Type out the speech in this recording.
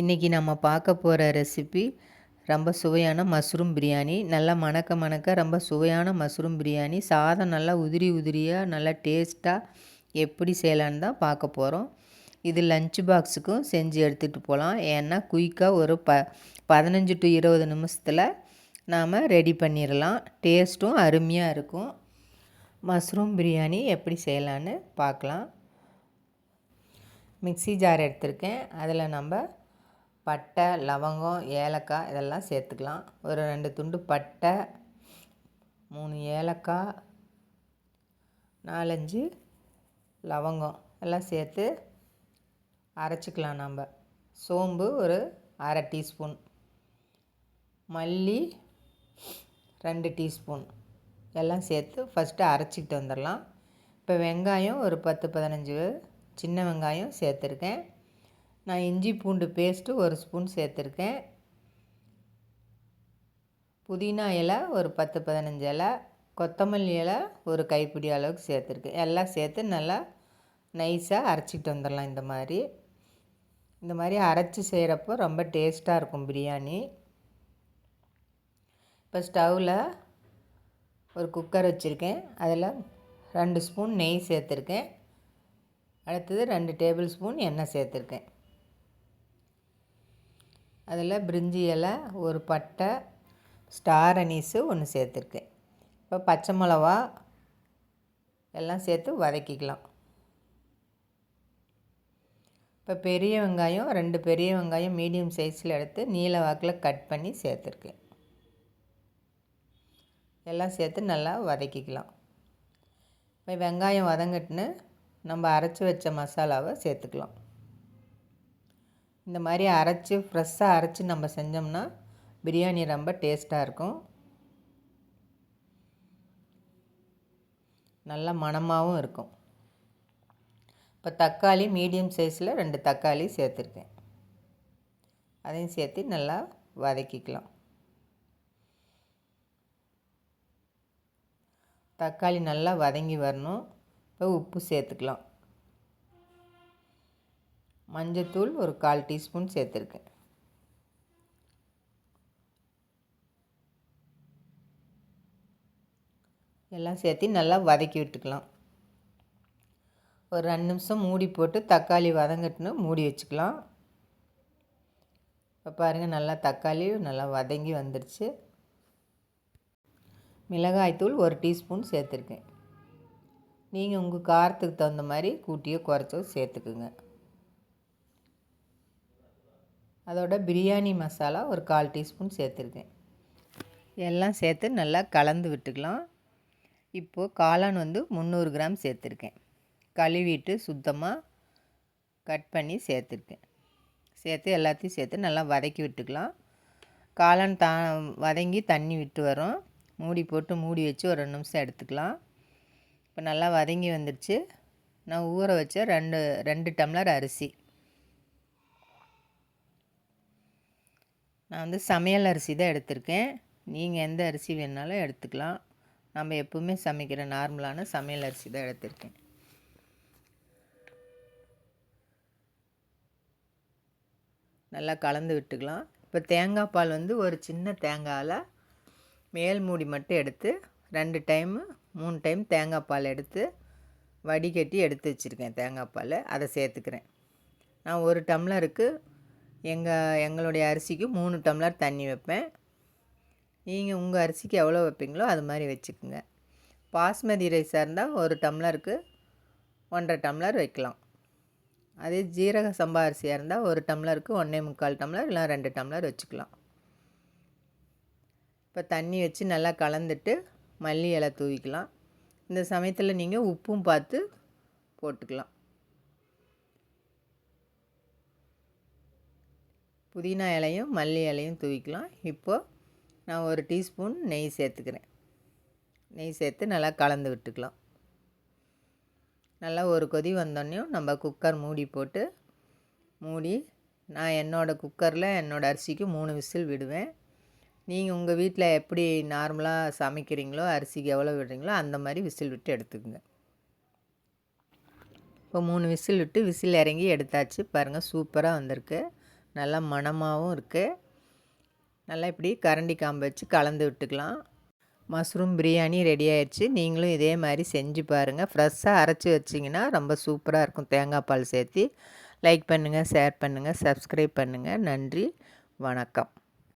இன்றைக்கி நம்ம பார்க்க போகிற ரெசிபி ரொம்ப சுவையான மஷ்ரூம் பிரியாணி. நல்லா மணக்க மணக்க ரொம்ப சுவையான மஷ்ரூம் பிரியாணி. சாதம் நல்லா உதிரி உதிரியாக நல்லா டேஸ்ட்டாக எப்படி செய்யலான்னு தான் பார்க்க போகிறோம் இது லஞ்ச் பாக்ஸுக்கும் செஞ்சு எடுத்துகிட்டு போகலாம் ஏன்னா குயிக்காக ஒரு ப பதினஞ்சு டு இருபது நிமிஷத்தில் நாம் ரெடி பண்ணிடலாம் டேஸ்ட்டும் அருமையாக இருக்கும். மஷ்ரூம் பிரியாணி எப்படி செய்யலான்னு பார்க்கலாம். மிக்சி ஜார் எடுத்திருக்கேன். அதில் நம்ம பட்டை லவங்கம் ஏலக்காய் இதெல்லாம் சேர்த்துக்கலாம். ஒரு ரெண்டு துண்டு பட்டை மூணு ஏலக்காய் நாலஞ்சு லவங்கம் எல்லாம் சேர்த்து அரைச்சிக்கலாம் நம்ம சோம்பு ஒரு அரை டீஸ்பூன். மல்லி ரெண்டு டீஸ்பூன். எல்லாம் சேர்த்து ஃபஸ்ட்டு அரைச்சிக்கிட்டு வந்துடலாம். இப்போ வெங்காயம் ஒரு பத்து பதினஞ்சு சின்ன வெங்காயம் சேர்த்துருக்கேன். நான் இஞ்சி பூண்டு பேஸ்ட்டு ஒரு ஸ்பூன் சேர்த்துருக்கேன். புதினா இலை ஒரு பத்து பதினஞ்சு இலை கொத்தமல்லி இலை ஒரு கைப்பிடி அளவுக்கு சேர்த்துருக்கேன். எல்லாம் சேர்த்து நல்லா நைஸாக அரைச்சிட்டு வந்துடலாம் இந்த மாதிரி. இந்த மாதிரி அரைச்சி செய்கிறப்போ ரொம்ப டேஸ்ட்டாக இருக்கும் பிரியாணி. இப்போ ஸ்டவ்வில் ஒரு குக்கர் வச்சுருக்கேன். அதில் ரெண்டு ஸ்பூன் நெய் சேர்த்துருக்கேன். அடுத்தது ரெண்டு டேபிள் ஸ்பூன் எண்ணெய் சேர்த்துருக்கேன். அதில் பிரிஞ்சி இலை ஒரு பட்டை ஸ்டார் அனீஸு ஒன்று சேர்த்துருக்கேன். இப்போ பச்சை மிளவா எல்லாம் சேர்த்து வதக்கிக்கலாம். இப்போ பெரிய வெங்காயம் ரெண்டு பெரிய வெங்காயம் மீடியம் சைஸில் எடுத்து நீல வாக்கில் கட் பண்ணி சேர்த்துருக்கேன். எல்லாம் சேர்த்து நல்லா வதக்கிக்கலாம். இப்போ வெங்காயம் வதங்கட்டுன்னு நம்ம அரைச்சி வச்ச மசாலாவை சேர்த்துக்கலாம். இந்த மாதிரி அரைச்சி ஃப்ரெஷ்ஷாக அரைச்சி நம்ம செஞ்சோம்னா பிரியாணி ரொம்ப டேஸ்ட்டாக இருக்கும். நல்ல மணமாகவும் இருக்கும். இப்போ தக்காளி மீடியம் சைஸில் ரெண்டு தக்காளி சேர்த்துருக்கேன். அதையும் சேர்த்து நல்லா வதக்கிக்கலாம். தக்காளி நல்லா வதங்கி வரணும். இப்போ உப்பு சேர்த்துக்கலாம். மஞ்சத்தூள் ஒரு கால் டீஸ்பூன் சேர்த்துருக்கேன். எல்லாம் சேர்த்து நல்லா வதக்கி விட்டுக்கலாம். ஒரு ரெண்டு நிமிஷம் மூடி போட்டு தக்காளி வதங்கட்டுன்னு மூடி வச்சுக்கலாம். இப்போ பாருங்கள் நல்லா தக்காளி நல்லா வதங்கி வந்துடுச்சு மிளகாய்த்தூள் ஒரு டீஸ்பூன் சேர்த்துருக்கேன். நீங்கள் உங்கள் காரத்துக்கு தகுந்த மாதிரி கூட்டியோ குறைச்சோ சேர்த்துக்குங்க. அதோட பிரியாணி மசாலா ஒரு கால் டீஸ்பூன் சேர்த்துருக்கேன். எல்லாம் சேர்த்து நல்லா கலந்து விட்டுக்கலாம். இப்போது காளான் வந்து முந்நூறு கிராம் சேர்த்துருக்கேன். கழுவிட்டு சுத்தமாக கட் பண்ணி சேர்த்துருக்கேன். சேர்த்து எல்லாத்தையும் சேர்த்து நல்லா வதக்கி விட்டுக்கலாம். காளான் தா வதங்கி தண்ணி விட்டு வரும். மூடி போட்டு மூடி வச்சு ஒரு ரெண்டு நிமிஷம் எடுத்துக்கலாம். இப்போ நல்லா வதங்கி வந்துடுச்சு நான் ஊற வச்ச ரெண்டு ரெண்டு டம்ளர் அரிசி. நான் வந்து சமையல் அரிசி தான் எடுத்திருக்கேன். நீங்கள் எந்த அரிசி வேணாலும் எடுத்துக்கலாம். நம்ம எப்பவுமே சமைக்கிற நார்மலான சமையல் அரிசி தான் எடுத்திருக்கேன். நல்லா கலந்து விட்டுக்கலாம். இப்போ தேங்காய் பால் வந்து ஒரு சின்ன தேங்காயில் மேல் மூடி மட்டும் எடுத்து ரெண்டு டைமு மூணு டைம் தேங்காய் பால் எடுத்து வடிகட்டி எடுத்து வச்சுருக்கேன் தேங்காய் பால். அதை சேர்த்துக்கிறேன். நான் ஒரு டம்ளருக்கு எங்கள் எங்களுடைய அரிசிக்கு மூணு டம்ளர் தண்ணி வைப்பேன். நீங்கள் உங்கள் அரிசிக்கு எவ்வளோ வைப்பீங்களோ அது மாதிரி வச்சுக்கோங்க. பாஸ்மதி ரைஸாக இருந்தால் ஒரு டம்ளருக்கு ஒன்றரை டம்ளர் வைக்கலாம். அதே ஜீரக சம்பா அரிசியாக இருந்தால் ஒரு டம்ளருக்கு ஒன்றே முக்கால் டம்ளர் இல்லை ரெண்டு டம்ளர் வச்சுக்கலாம். இப்போ தண்ணி வச்சு நல்லா கலந்துட்டு மல்லி இலை தூவிக்கலாம். இந்த சமயத்தில் நீங்கள் உப்பும் பார்த்து போட்டுக்கலாம். புதினா இலையும் மல்லி இலையும் தூவிக்கலாம். இப்போது நான் ஒரு டீஸ்பூன் நெய் சேர்த்துக்கிறேன். நெய் சேர்த்து நல்லா கலந்து விட்டுக்கலாம். நல்லா ஒரு கொதி வந்தோடனையும் நம்ம குக்கர் மூடி போட்டு மூடி நான் என்னோடய குக்கரில் என்னோடய அரிசிக்கு மூணு விசில் விடுவேன். நீங்கள் உங்கள் வீட்டில் எப்படி நார்மலாக சமைக்கிறீங்களோ அரிசிக்கு எவ்வளோ விடுறீங்களோ அந்த மாதிரி விசில் விட்டு எடுத்துக்கோங்க. இப்போ மூணு விசில் விட்டு விசில் இறங்கி எடுத்தாச்சு. பாருங்கள் சூப்பராக வந்திருக்கு. நல்லா மணமாகவும் இருக்குது நல்லா இப்படி கரண்டி காம்பு வச்சு கலந்து விட்டுக்கலாம். மஷ்ரூம் பிரியாணி ரெடி ஆயிடுச்சு நீங்களும் இதே மாதிரி செஞ்சு பாருங்கள் ஃப்ரெஷ்ஷாக அரைச்சி வச்சிங்கன்னா ரொம்ப சூப்பராக இருக்கும். தேங்காய் பால் சேர்த்து. லைக் பண்ணுங்கள் ஷேர் பண்ணுங்கள் சப்ஸ்கிரைப் பண்ணுங்கள் நன்றி. வணக்கம்.